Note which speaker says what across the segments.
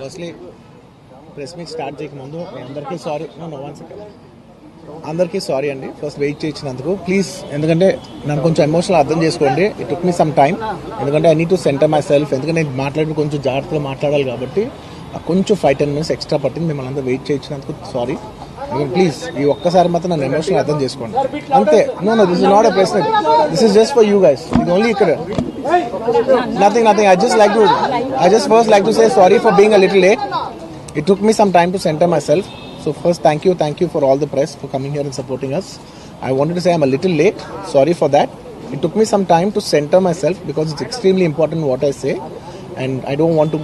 Speaker 1: Firstly press meet start చేయక ముందు అందరికీ సారీ వన్ సెకండ్ అందరికీ సారీ అండి. ఫస్ట్ వెయిట్ చేయించినందుకు ప్లీజ్ ఎందుకంటే నన్ను కొంచెం ఎమోషనల్ అర్థం చేసుకోండి. It took me some time ఎందుకంటే I need to center myself ఎందుకంటే నేను మాట్లాడి కొంచెం జాగ్రత్తగా మాట్లాడాలి కాబట్టి కొంచెం ఫైవ్ టెన్ మినిట్స్ ఎక్స్ట్రా పట్టింది. మిమ్మల్ని అందరూ వెయిట్ చేయించినందుకు సారీ ప్లీజ్ ఈ ఒక్కసారి మాత్రం నన్ను ఎమోషనల్ అర్థం చేసుకోండి అంతే no no this is not a ప్రశ్న this is just for you guys ఇది ఓన్లీ ఇక్కడ nothing nothing i just like to i just first like to say sorry for being a little late it took me some time to center myself so first thank you thank you for all the press for coming here and supporting us i wanted to say i'm a little late sorry for that it took me some time to center myself because it's extremely important what i say and i don't want to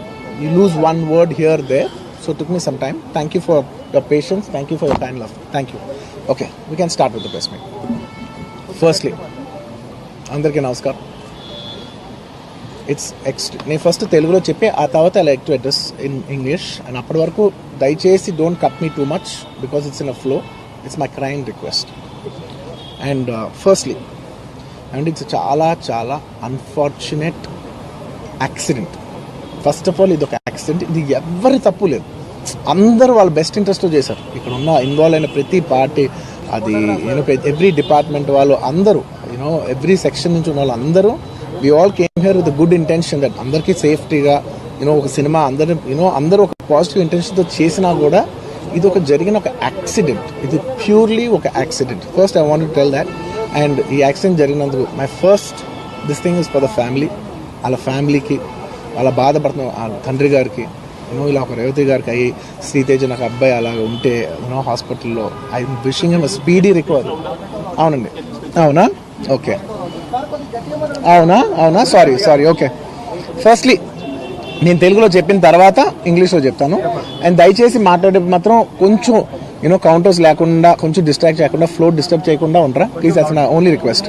Speaker 1: lose one word here there so it took me some time thank you for your patience. Thank you for your kind love. Thank you. Okay we can start with the press meet firstly అందరికీ నమస్కారం it's ఎక్స్ట్ నేను first తెలుగులో చెప్పి ఆ తర్వాత I like to address in English and అప్పటి వరకు దయచేసి don't cut me too much because it's in a flow it's my crime request and firstly and it's చాలా చాలా unfortunate accident first of all ఇది ఒక యాక్సిడెంట్ ఇది ఎవరి తప్పు లేదు. అందరూ వాళ్ళ బెస్ట్ ఇంట్రెస్ట్తో చేశారు. ఇక్కడ ఉన్న ఇన్వాల్వ్ అయిన ప్రతి పార్టీ అది యూనో ఎవ్రీ డిపార్ట్మెంట్ వాళ్ళు అందరూ యూనో ఎవ్రీ సెక్షన్ నుంచి ఉన్న వాళ్ళు అందరూ we all came here with good intention that అందరికీ సేఫ్టీగా యూనో ఒక సినిమా అందరి యూనో అందరూ ఒక పాజిటివ్ ఇంటెన్షన్తో చేసినా కూడా ఇది ఒక జరిగిన ఒక యాక్సిడెంట్ ఇది ప్యూర్లీ ఒక accident first I want tell that and ఈ accident జరిగినందుకు my first this thing is for the family వాళ్ళ ఫ్యామిలీకి వాళ్ళ బాధపడుతున్న తండ్రి గారికి యూనో ఇలా ఒక రేవతి గారికి అయ్యి శ్రీతేజ నాకు అబ్బాయి అలా ఉంటే యూనో హాస్పిటల్లో. I wishing em speedy recovery. అవునండి. అవునా? ఓకే. అవునా? అవునా? Sorry sorry okay. ఫస్ట్లీ నేను తెలుగులో చెప్పిన తర్వాత ఇంగ్లీష్లో చెప్తాను. అండ్ దయచేసి మాట్లాడే మాత్రం కొంచెం యూనో కౌంటర్స్ లేకుండా కొంచెం డిస్ట్రాక్ట్ చేయకుండా ఫ్లో డిస్టర్బ్ చేయకుండా ఉంటారా ప్లీజ్ అస్ నా only request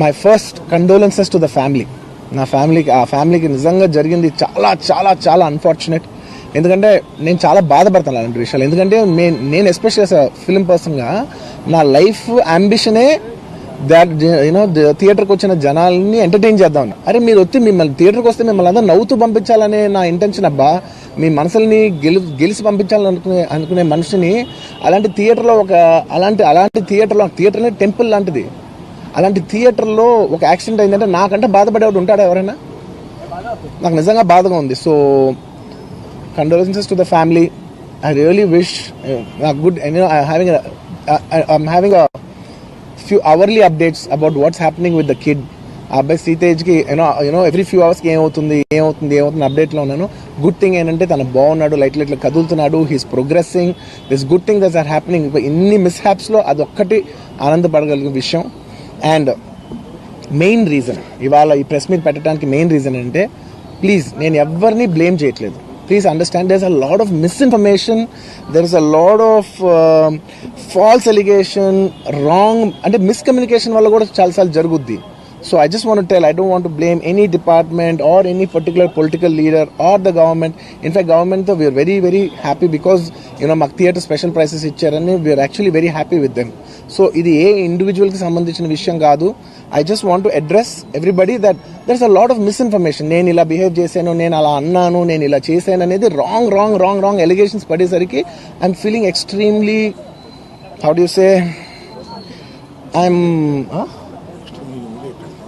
Speaker 1: my first condolences to the family నా ఫ్యామిలీకి ఆ ఫ్యామిలీకి నిజంగా జరిగింది చాలా చాలా చాలా అన్ఫార్చునేట్ ఎందుకంటే నేను చాలా బాధపడతాను అలాంటి విషయాలు. ఎందుకంటే నేను నేను ఎస్పెషల్ ఫిలిం పర్సన్గా నా లైఫ్ అంబిషనే దాట్ యూనో థియేటర్కి వచ్చిన జనాల్ని ఎంటర్టైన్ చేద్దాం అరే మీరు వచ్చి మిమ్మల్ని థియేటర్కి వస్తే మిమ్మల్ని అందరూ నవ్వుతూ పంపించాలనే నా ఇంటెన్షన్ అబ్బా. మీ మనసుల్ని గెలు గెలిచి పంపించాలని అనుకునే అనుకునే మనిషిని అలాంటి థియేటర్లో ఒక అలాంటి అలాంటి థియేటర్లో థియేటర్నే టెంపుల్ లాంటిది. అలాంటి థియేటర్లో ఒక యాక్సిడెంట్ అయిందంటే నాకంటే బాధపడేవాడు ఉంటాడా ఎవరైనా? నాకు నిజంగా బాధగా ఉంది. So condolences to the family I really wish good having I'm having a few hourly updates about what's happening with the kid ఆ అబ్బాయి సీతేజ్కి you know you know every few అవర్స్కి ఏమవుతుంది ఏమవుతుంది ఏమవుతుంది అప్డేట్లో ఉన్నాను. గుడ్ థింగ్ ఏంటంటే తను బాగున్నాడు లైట్ లైట్లు కదులుతున్నాడు he's progressing this good thing that's are happening ఇన్ని మిస్హ్యాప్స్లో అదొక్కటి ఆనందపడగలిగే విషయం. అండ్ మెయిన్ రీజన్ ఇవాళ ఈ ప్రెస్ మీట్ పెట్టడానికి మెయిన్ రీజన్ అంటే ప్లీజ్ నేను ఎవరిని బ్లేమ్ చేయట్లేదు. Please understand there is a lot of misinformation there is a lot of false allegation wrong అంటే మిస్కమ్యూనికేషన్ వల్ల కూడా చాలాసార్లు జరుగుద్ది. So I just want tell I don't want blame any department or any particular political leader or the government in fact గవర్నమెంట్తో we are very very happy because you know మాకు theatre special prices ఇచ్చారని we are actually very happy with them so ఇది ఏ ఇండివిజువల్కి సంబంధించిన విషయం కాదు. I just want to address everybody that that's a lot of misinformation నేను ఇలా బిహేవ్ చేశాను నేను అలా అన్నాను నేను ఇలా చేశాను అనేది wrong wrong wrong wrong allegations పడేసరికి I'm feeling extremely how do say I'm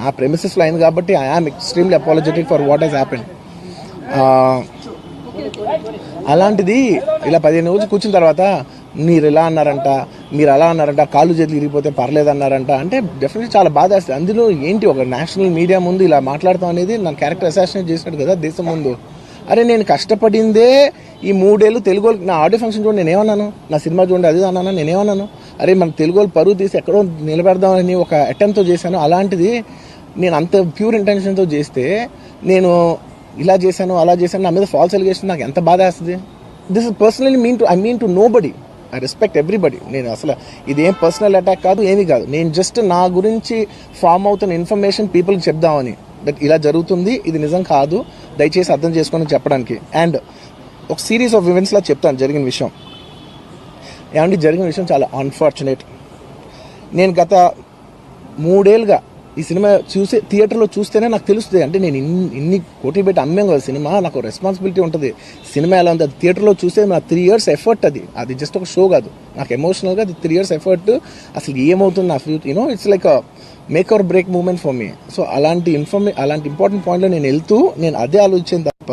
Speaker 1: నా ప్రెమిసెస్లో అయింది కాబట్టి I am extremely apologetic for what has happen అలాంటిది ఇలా పదిహేను రోజులు కూర్చున్న తర్వాత మీరు ఇలా అన్నారంట? మీరు అలా అన్నారంట? కాళ్ళు చేతులు ఇరిగిపోతే పర్లేదు అన్నారంట? అంటే డెఫినెట్లీ చాలా బాధ వేస్తుంది. అందులో ఏంటి ఒక నేషనల్ మీడియా ముందు ఇలా మాట్లాడతాం అనేది నా క్యారెక్టర్ అసాసినేట్ చేసినట్టు కదా దేశం ముందు. అరే నేను కష్టపడిందే ఈ మూడేళ్ళు తెలుగు నా ఆడియో ఫంక్షన్ చూడండి నేనేమన్నాను? నా సినిమా చూడండి అది అన్నాను? నేనేమన్నాను? అరే మన తెలుగు వాళ్ళు పరువు తీసి ఎక్కడో నిలబెడదామని ఒక అటెంప్ట్తో చేశాను. అలాంటిది నేను అంత ప్యూర్ ఇంటెన్షన్తో చేస్తే నేను ఇలా చేశాను అలా చేశాను నా మీద ఫాల్స్ ఎలిగేషన్ నాకు ఎంత బాధ వేస్తుంది? This is personally mean to I mean to nobody I respect everybody నేను అసలు ఇదేం పర్సనల్ అటాక్ కాదు ఏమీ కాదు. నేను జస్ట్ నా గురించి ఫామ్ అవుతున్న ఇన్ఫర్మేషన్ పీపుల్కి చెప్దామని. దట్ ఇలా జరుగుతుంది ఇది నిజం కాదు. దయచేసి అర్థం చేసుకొని చెప్పడానికి. అండ్ ఒక సిరీస్ ఆఫ్ ఈవెంట్స్లా చెప్తాను జరిగిన విషయం. ఏమంటే జరిగిన విషయం చాలా అన్ఫార్చునేట్ నేను గత మూడేళ్ళుగా ఈ సినిమా చూసే థియేటర్లో చూస్తేనే నాకు తెలుస్తుంది. అంటే నేను ఇన్ని ఇన్ని కోటి పెట్టి అమ్మాం కదా సినిమా నాకు రెస్పాన్సిబిలిటీ ఉంటుంది. సినిమా ఎలా ఉంది? అది థియేటర్లో చూస్తే నా త్రీ ఇయర్స్ ఎఫర్ట్ అది. అది జస్ట్ ఒక షో కాదు. నాకు ఎమోషనల్గా అది త్రీ ఇయర్స్ ఎఫర్ట్ అసలు ఏమవుతుంది నా future you know it's like make or break moment for me so అలాంటి ఇన్ఫర్మే అలాంటి ఇంపార్టెంట్ పాయింట్లో నేను వెళ్తూ నేను అదే ఆలోచించాను తప్ప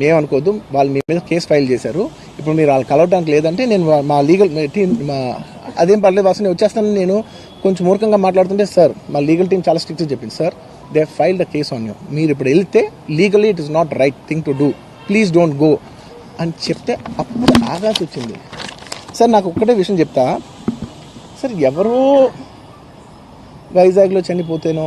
Speaker 1: మేమనుకోద్దు వాళ్ళు మీ మీద కేసు ఫైల్ చేశారు. ఇప్పుడు మీరు వాళ్ళు కలవడానికి లేదంటే నేను మా లీగల్ టీం మా అదేం పర్లేదు వాసు నేను వచ్చేస్తాను నేను కొంచెం మూర్ఖంగా మాట్లాడుతుంటే సార్ మా లీగల్ టీం చాలా స్ట్రిక్ట్గా చెప్పింది sir. They file the case on you మీరు ఇప్పుడు వెళ్తే legally it is not right thing to do please don't go అని చెప్తే అప్పుడు ఆగాల్సి వచ్చింది. సార్ నాకు ఒక్కటే విషయం చెప్తా. సార్ ఎవరో వైజాగ్లో చనిపోతేనో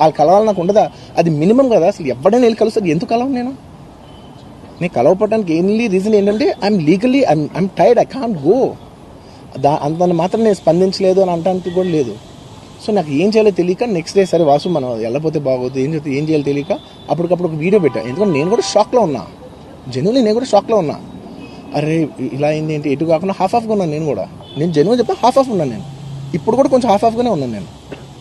Speaker 1: వాళ్ళు కలవాలి నాకు ఉండదా? అది మినిమం కదా అసలు ఎవడైనా వెళ్ళి కలుస్తుంది ఎందుకు కలవను నేను? నేను కలవపడడానికి ఎన్లీ రీజన్ ఏంటంటే I'm legally I'm I'm tired I can't go దా అంత మాత్రం నేను స్పందించలేదు అని అంటానికి కూడా లేదు. సో నాకు ఏం చేయాలో తెలియక నెక్స్ట్ డే సరే వాసు మనం వెళ్ళపోతే బాగోదు ఏం చేస్తే ఏం చేయాలో తెలియక అప్పటికప్పుడు ఒక వీడియో పెట్టా. ఎందుకంటే నేను కూడా షాక్లో ఉన్నా. జెన్యున్లీ నేను కూడా షాక్లో ఉన్నా. అరే ఇలా అయింది ఏంటి? ఎటు కాకుండా హాఫ్ ఆఫ్గా ఉన్నాను నేను కూడా. నేను జెన్యున్ చెప్తే హాఫ్ ఆఫ్ ఉన్నాను నేను. ఇప్పుడు కూడా కొంచెం హాఫ్ ఆఫ్గానే ఉన్నాను నేను.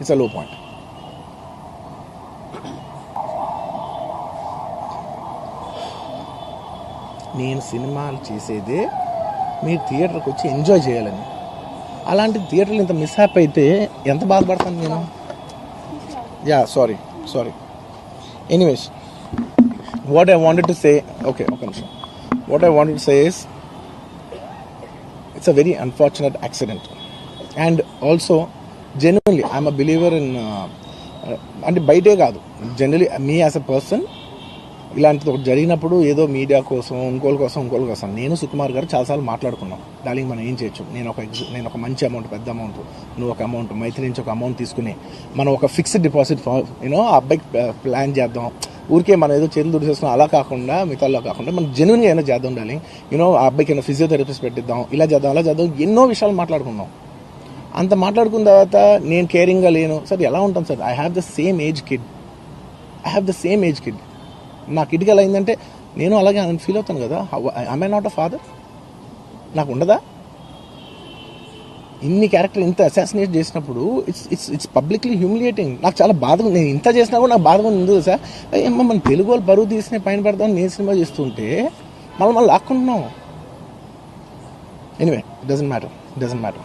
Speaker 1: it's a low point నేను సినిమాలు చేసేదే మీరు థియేటర్కి వచ్చి ఎంజాయ్ చేయాలని. అలాంటి థియేటర్లు ఇంత మిస్హాప్ అయితే ఎంత బాధపడతాను నేను? Yeah sorry sorry. Anyways what I wanted to say okay ఒక నిమిషం. What I wanted to say is it's a very unfortunate accident and also genuinely I'm a believer in అంటే బయటే కాదు. Generally me as a person ఇలాంటిది ఒకటి జరిగినప్పుడు ఏదో media కోసం ఇంకోళ్ళ కోసం ఇంకోళ్ళ కోసం. నేను సుకుమార్ గారు చాలాసార్లు మాట్లాడుకున్నాం. దానికి మనం ఏం చేయొచ్చు? నేను ఒక ఎగ్జి నేను ఒక మంచి అమౌంట్ పెద్ద అమౌంట్ నువ్వు ఒక అమౌంట్ మైత్రి నుంచి ఒక అమౌంట్ తీసుకుని మనం ఒక ఫిక్స్డ్ డిపాజిట్ యూనో ఆ అబ్బాయికి ప్లాన్ చేద్దాం. ఊరికే మనం ఏదో చేతులు దుడిచేస్తున్నాం అలా కాకుండా మిగతాలో కాకుండా మనం జెన్యున్గా ఏమైనా చేద్దాం ఉండాలి యూనో ఆ అబ్బాయికి ఏమైనా ఫిజియోథెరపిస్ట్ పెట్టిద్దాం ఇలా చేద్దాం అలా చేద్దాం ఎన్నో విషయాలు మాట్లాడుకున్నాం. అంత మాట్లాడుకున్న తర్వాత నేను కేరింగ్గా లేను. సార్ ఎలా ఉంటాను sir? I have the same age kid I have the same age kid నా కిడ్కి ఎలా అయిందంటే నేను అలాగే ఫీల్ అవుతాను కదా. ఐ నాట్ అ ఫాదర్ నాకు ఉండదా? ఇన్ని క్యారెక్టర్ ఇంత అసాసినేట్ చేసినప్పుడు it's it's it's publicly humiliating నాకు చాలా బాధగా ఉంది. నేను ఇంత చేసినా కూడా నాకు బాధగా ఉంది. సార్? ఏమో మన తెలుగు వాళ్ళు బరువు తీసిన పైన పెడదాం నేను సినిమా చేస్తుంటే మళ్ళీ మళ్ళీ లాక్కుంటున్నాం. Anyway doesn't matter doesn't matter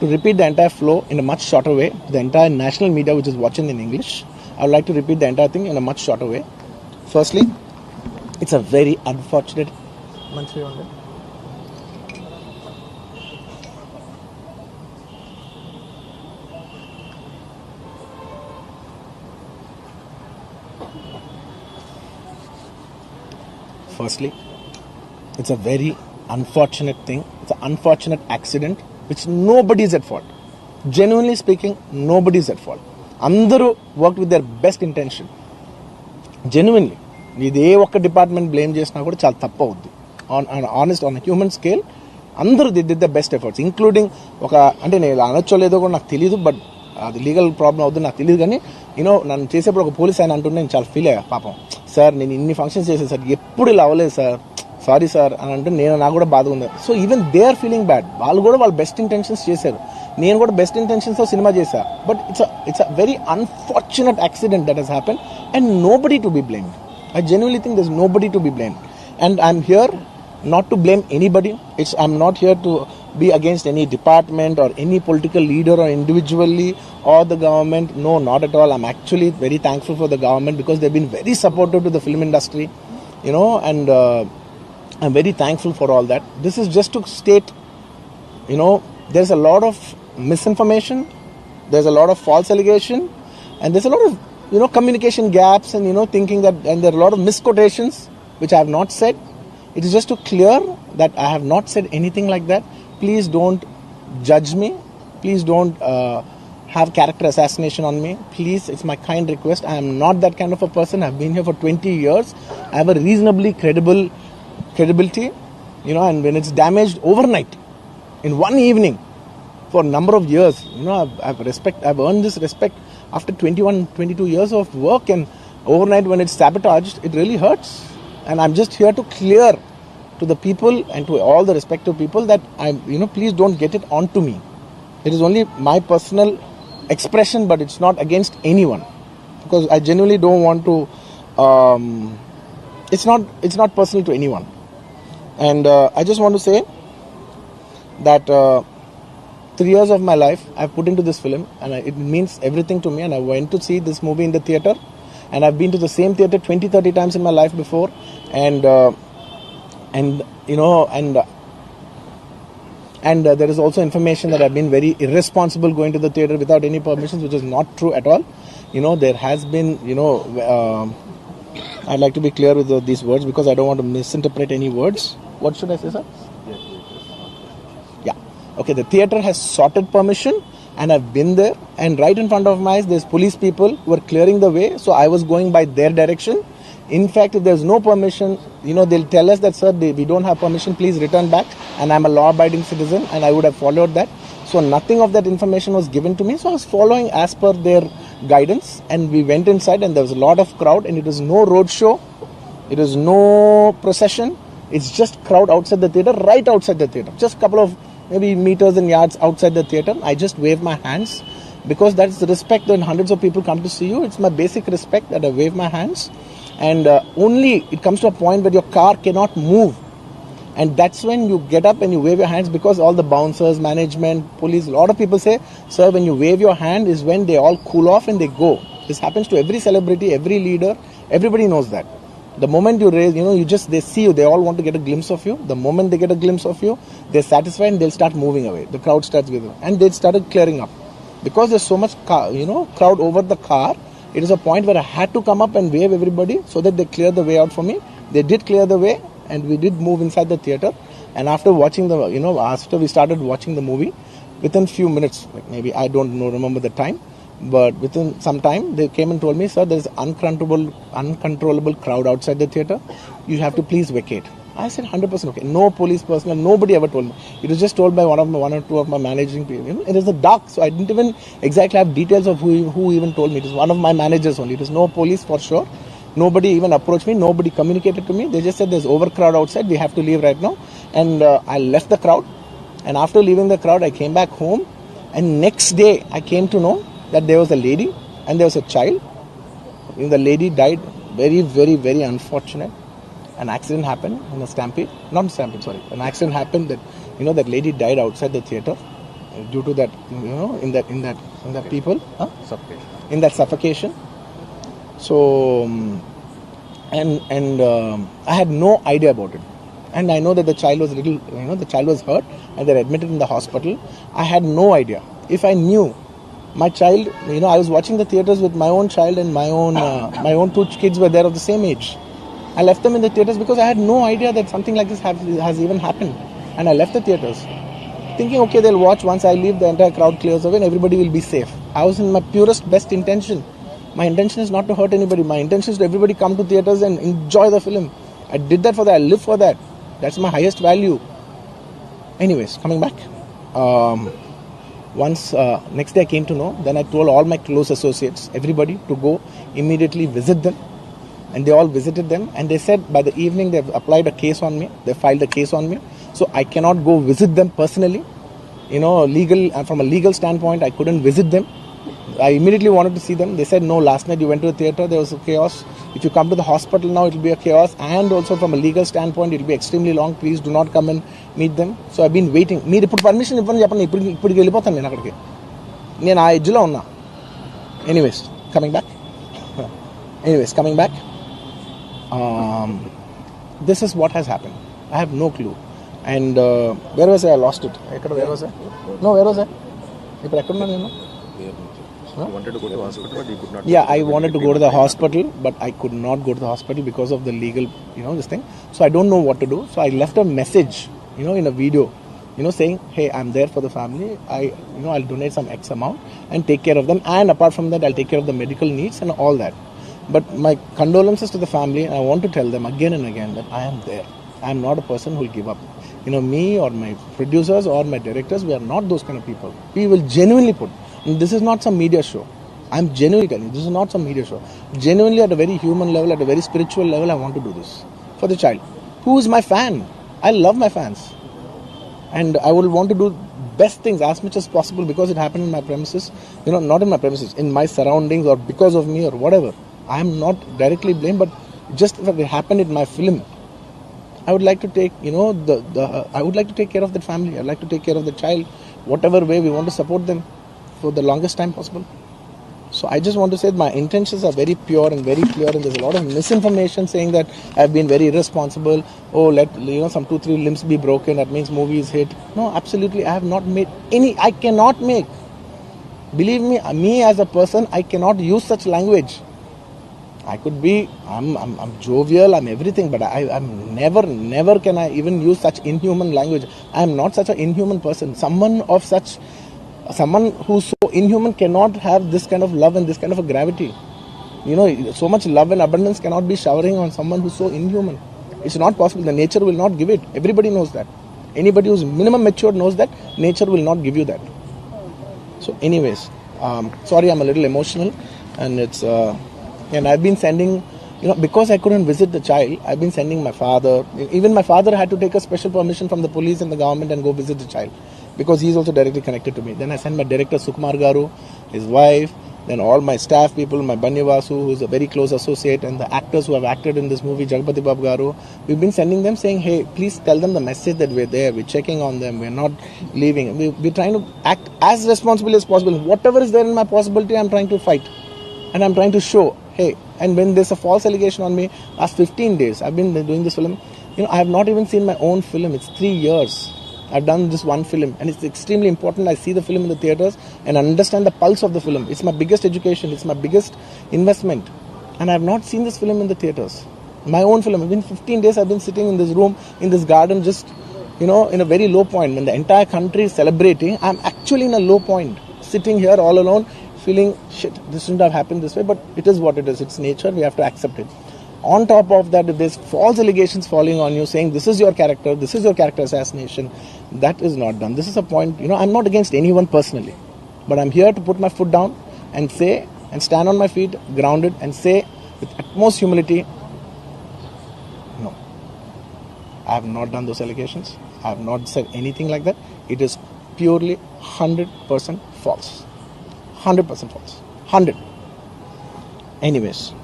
Speaker 1: to repeat the entire flow in a much shorter way, the entire national media which is watching in English, I would like to repeat the entire thing in a much shorter way. Firstly, it's a very unfortunate Firstly, it's a very unfortunate thing, it's an unfortunate accident which nobody is at fault genuinely speaking nobody is at fault అందరూ work with their best intention genuinely ఇది ఏ ఒక్క department blame చేసినా కూడా చాలా తప్పు అవుద్ది. On honest on human scale అందరూ the the best efforts including ఒక అంటే నేను అనొచ్చో లేదో కూడా నాకు తెలియదు బట్ అది లీగల్ ప్రాబ్లం అవుతుంది నాకు తెలియదు కానీ యూనో నన్ను చేసేప్పుడు ఒక పోలీస్ ఆయన అంటుంటే నేను చాలా ఫీల్ అయ్యా పాపం. సార్ నేను ఇన్ని ఫంక్షన్స్ చేశాను సార్ ఎప్పుడు ఇలా అవ్వలేదు సార్ సారీ సార్ అని అంటే నేను నాకు కూడా బాధ ఉంది so even they are feeling bad వాళ్ళు కూడా వాళ్ళు బెస్ట్ ఇంటెన్షన్స్ చేశారు నేను కూడా బెస్ట్ ఇంటెన్షన్స్తో సినిమా చేశా but it's it's a very unfortunate accident that has happen and nobody to be blame I genuinely think there's nobody to be blame and I'm here not to blame anybody. It's I'm not here to be against any department or any political leader or individually or the government. No, not at all. I'm actually very thankful for the government because they've been very supportive to the film industry, you know, and uh, I'm very thankful for all that. This is just to state, you know, there's a lot of misinformation, there's a lot of false allegation, and there's a lot of you know communication gaps and you know thinking that and there are a lot of misquotations which I have not said. It is just to clear that I have not said anything like that. Please don't judge me. Please don't uh, have character assassination on me. Please, it's my kind request. I am not that kind of a person. I've been here for 20 years. I have a reasonably credible credibility, you know, and when it's damaged overnight, in one evening, for a number of years, you know, I've, I've respect. I've earned this respect after 21, 22 years of work, and overnight when it's sabotaged, it really hurts. And i'm just here to clear to the people and to all the respective people that i'm you know please don't get it onto me. It is only my personal expression but it's not against anyone. Because i genuinely don't want to um, it's not it's not personal to anyone and uh, i just want to say that uh, three years of my life I've put into this film, and I, it means everything to me. And I went to see this movie in the theater, and I've been to the same theater 20, 30 times in my life before, and uh, and you know, and uh, and uh, there is also information that I've been very irresponsible going to the theater without any permissions, which is not true at all. You know, there has been, you know, um I'd like to be clear with the, these words because I don't want to misinterpret any words. What should I say, sir? Yeah. Okay, the theater has sorted permission and I've been there and right in front of my eyes there's police people who are clearing the way. So I was going by their direction. In fact, if there's no permission, you know, they'll tell us that, sir, they, we don't have permission, please return back. And I'm a law abiding citizen and I would have followed that. So nothing of that information was given to me. So I was following as per their guidance and we went inside and there was a lot of crowd and it was no road show. It was no procession. It's just crowd outside the theater, right outside the theater. Just a couple of maybe meters and yards outside the theater. I just wave my hands because that's the respect when hundreds of people come to see you. It's my basic respect that I wave my hands, and uh, only it comes to a point where your car cannot move and that's when you get up and you wave your hands because all the bouncers management police a lot of people say sir when you wave your hand is when they all cool off and they go this happens to every celebrity every leader everybody knows that the moment you raise you know you just they see you they all want to get a glimpse of you. The moment they get a glimpse of you they're satisfied and they'll start moving away. The crowd starts with them and they started clearing up. Because there's so much car, you know crowd over the car it is a point where i had to come up and wave everybody so that they clear the way out for me. They did clear the way and we did move inside the theater. And after watching the you know after we started watching the movie within few minutes like maybe i don't know remember the time but within some time they came and told me sir there's uncontrollable uncontrollable crowd outside the theater you have to please vacate I said 100% okay. No police personnel, nobody ever told me. It was just told by one of my, one or two of my managing people. You know, it is a dark, so I didn't even exactly have details of who who even told me. It was one of my managers only. It was no police for sure. Nobody even approached me. Nobody communicated to me. They just said there's overcrowd outside. We have to leave right now. And uh, I left the crowd. And after leaving the crowd, I came back home. And next day, I came to know that there was a lady and there was a child. You know, the lady died. Very, very, very unfortunate. An accident happened in a stampede. Not stampede, sorry. An accident happened that you know that lady died outside the theater uh, due to that you know in that in that in that people huh? in that suffocation. So um, and and um, I had no idea about it. And I know that the child was little, you know, the child was hurt, and they're admitted in the hospital. I had no idea. If I knew, my child, you know, I was watching the theaters with my own child and my own, uh, my own two kids were there of the same age. I left them in the theaters because I had no idea that something like this have, has even happened, and I left the theaters, thinking, okay, they'll watch once I leave, the entire crowd clears away, and everybody will be safe. I was in my purest, best intention. My intention is not to hurt anybody. My intention is to everybody come to theaters and enjoy the film. I did that for that. I live for that. That's my highest value. Anyways, coming back. Um, once uh, next day I came to know, then I told all my close associates, everybody, to go immediately visit them. And they all visited them, and they said by the evening they've applied a case on me. They filed a case on me, so I cannot go visit them personally. You know, legal uh, from a legal standpoint, I couldn't visit them. I immediately wanted to see them. They said, no, last night you went to the theater, there was a chaos. If you come to the hospital now, it will be a chaos. And also from a legal standpoint, it will be extremely long. Please do not come and meet them. So I've been waiting. మీరు ఇప్పుడు permission ఇవ్వని చెప్పండి ఇప్పుడు ఇప్పటికి వెళ్ళిపోతాను నేను అక్కడికి నేను ఆ ఎడ్జ్లో ఉన్నా anyways coming back anyways coming back this is what has happen I have no clue and where was I last it ఎక్కడ where was I no where was I ఇప్పుడు ఎక్కడున్నా నేను
Speaker 2: You wanted to go to the hospital, but you could not.
Speaker 1: yeah i wanted to go to the hospital but i could not go to the hospital because of the legal you know this thing so you know in a video you know saying hey i'm there for the family. I you know i'll donate some x amount and take care of them. And apart from that i'll take care of the medical needs and all that. But my condolences to the family and i want to tell them again and again that i am there. I am not a person who will give up. You know me or my producers or my directors we are not those kind of people. We will genuinely put this is not some media show. I'm genuinely telling you this is not some media show. Genuinely at a very human level at a very spiritual level i want to do this for the child who is my fan i love my fans and I will want to do best things as much as possible because it happened in my premises. You know, not in my premises, in my surroundings or because of me or whatever. I am not directly blamed, but just if it happened in my film, I would like to take, you know, the, the I would like to take care of that family. I'd like to take care of the child, whatever way we want to support them for the longest time possible. So I just want to say that my intentions are very pure and very clear, and there's a lot of misinformation saying that I've been very irresponsible. Oh, let you know some two three limbs be broken. That means movie is hit. No, absolutely, I have not made any. I cannot make. Believe me, uh, me as a person, I cannot use such language. I could be, I'm, I'm, I'm jovial, I'm everything, but I, I'm never, never can I even use such inhuman language. I am not such an inhuman person. Someone of such, someone who's so inhuman cannot have this kind of love and this kind of a gravity. You know, so much love and abundance cannot be showering on someone who's so inhuman. It's not possible. The nature will not give it. Everybody knows that. Anybody who's minimum matured knows that nature will not give you that. So, anyways, um, sorry, I'm a little emotional, and it's uh, and I've been sending, you know, because I couldn't visit the child, I've been sending my father. Even my father had to take a special permission from the police and the government and go visit the child. Because he's also directly connected to me. Then I sent my director Sukumar Garu, his wife, then all my staff people, my Banyawasu, who's a very close associate, and the actors who have acted in this movie, Jagpati Bab Garu. We've been sending them saying, hey, please tell them the message that we're there, we're checking on them, we're not leaving. We, we're trying to act as responsibly as possible. Whatever is there in my possibility, I'm trying to fight. And I'm trying to show, hey, and when there's a false allegation on me, last 15 days, I've been doing this film, you know, I have not even seen my own film. It's three years. I've done this one film, and it's extremely important. I see the film in the theaters and understand the pulse of the film. It's my biggest education, it's my biggest investment. And I have not seen this film in the theaters. My own film. I've been 15 days, I've been sitting in this room, in this garden, just, you know, in a very low point. When the entire country is celebrating, I'm actually in a low point, sitting here all alone, feeling shit, this shouldn't have happened this way, but it is what it is. It's nature, we have to accept it. On top of that, if there's false allegations falling on you saying this is your character, this is your character assassination, that is not done. This is a point, you know, I'm not against anyone personally, but I'm here to put my foot down and say, and stand on my feet, grounded, and say with utmost humility, no. I have not done those allegations. I have not said anything like that. It is purely 100% false. 100% false. 100. Anyways.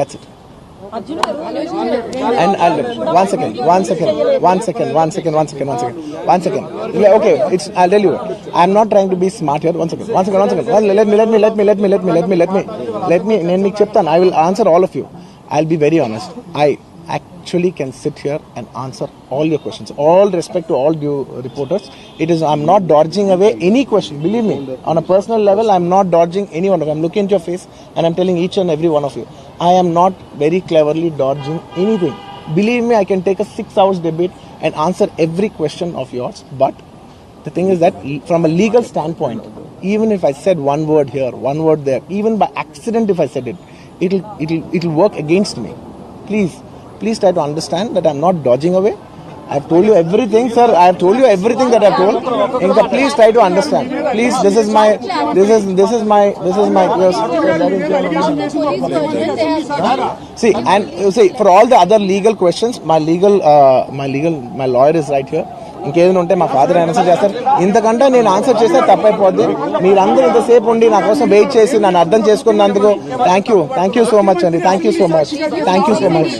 Speaker 1: That's it. And I'll one second, one second, one second, one second, one second, one second, one second. Okay, it's I'll tell you. I'm not trying to be smart here. One second, one second, one second. One, let me, let me, let me, let me, let me, let me, let me, let me. Let me, Chiptan. I will answer all of you. I'll be very honest. I actually can sit here and answer all your questions. All respect to all you reporters. It is I'm not dodging away any question. Believe me, on a personal level, I'm not dodging any one of you. I'm looking at your face and I'm telling each and every one of you. I am not very cleverly dodging anything. Believe me, I can take a six hours debate and answer every question of yours. But the thing is that from a legal standpoint, even if I said one word here, one word there, even by accident if I said it, it'll it'll it'll work against me. Please, please try to understand that I'm not dodging away. I've told you everything, sir. I've told you everything that I've told. Inka, please try to understand. Please, this is my, this is, this is my, this is my. Yes. See, and see, for all the other legal questions, my legal, uh, my legal, my lawyer is right here. ఇంకేదైనా ఉంటే మా father answer చేస్తారు. ఇంతకంటే నేను answer చేస్తే తప్పైపోద్ది. మీరందరూ ఇంతసేపు ఉండి నా కోసం వెయిట్ చేసి నన్ను అర్థం చేసుకున్నందుకు thank you thank you so much అండి. Thank you so much thank you so much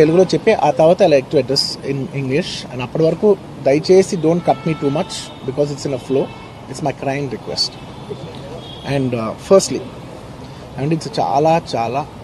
Speaker 1: తెలుగులో చెప్పి ఆ తర్వాత like to address in English and అప్పటి వరకు దయచేసి don't cut me too much because it's in a flow it's my crime request and firstly and it's చాలా చాలా